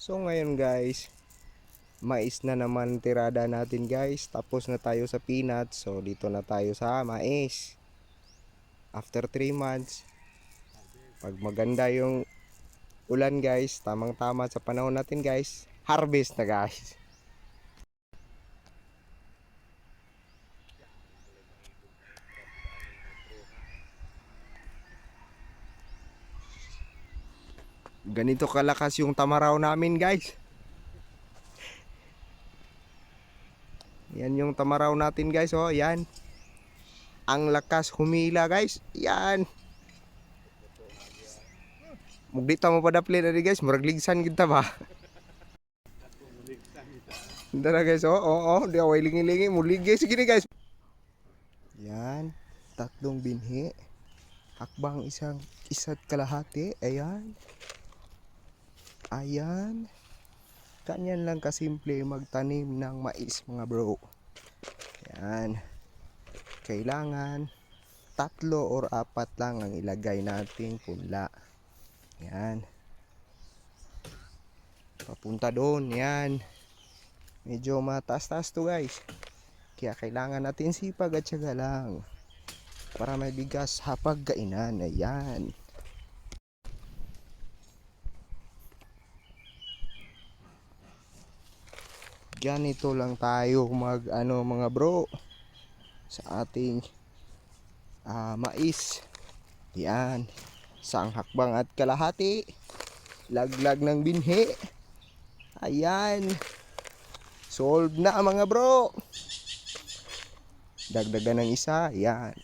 So ngayon guys, mais na naman tirada natin guys. Tapos na tayo sa peanut. So dito na tayo sa mais. After 3 months, pag maganda yung ulan guys, tamang tama sa panahon natin guys, harvest na guys. Ganito kalakas yung tamaraw namin guys. Yan yung tamaraw natin guys oh, yan. Ang lakas humila guys. Yan. Mugdita mo pa dapli na guys, murag ligsan kita ba? Dara guys, oh, oh, oh, di away lingi-lingi, mulig guys, sige guys. Yan, tatlong binhi. Hakbang isang isa't kalahati. Ayan. Ganyan lang kasimple magtanim ng mais mga bro. Yan. Kailangan tatlo or apat lang ang ilagay nating punla. Yan. Papunta doon. Yan. Medyo mataas-taas to guys. Kaya kailangan natin sipag at syaga lang. Para may bigas hapag kainan. Ayan. Ganito lang tayo mag ano mga bro sa ating ah, mais. Yan sang hakbang at kalahati. Laglag ng binhi. Ayan solve na mga bro. Dagdagan ng isa yan